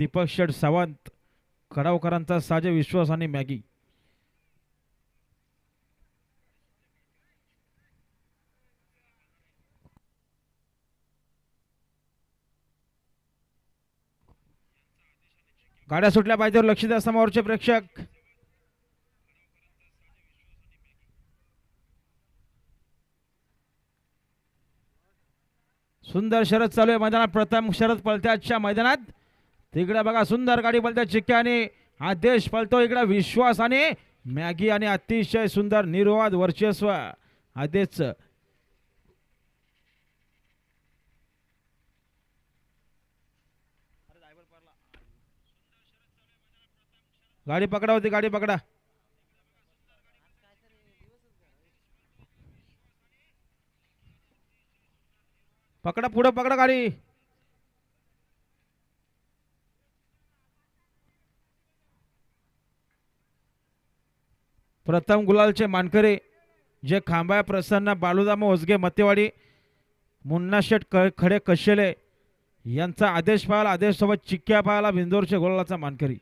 दीपक शेठ सावंत खडावकरांचा साजे विश्वास आणि मॅगी. गाड्या सुटल्या पाहिजे लक्ष द्या समोरचे प्रेक्षक. सुंदर शरद चालू आहे मैदानात. प्रथम शरद पळत्याच्या मैदानात. तिकडे बघा सुंदर गाडी पळत्या चिक्क्याने. आदेश हा देश पळतो इकडे विश्वास आणि मॅगी आणि अतिशय सुंदर निर्वाद वर्चस्व. आदेश गाडी पकडा होती गाडी पकडा. पकडा पुढं पकडा गाडी. प्रथम गुलालचे मानकरे जे खांबा प्रसन्न बालुदाम ओसगे मतेवाडी मुन्ना शेठ क खडे कशेले यांचा आदेश पाहायला आदेशसोबत चिक्क्या पाहायला बिंदोरचे गोलाचा मानकरी.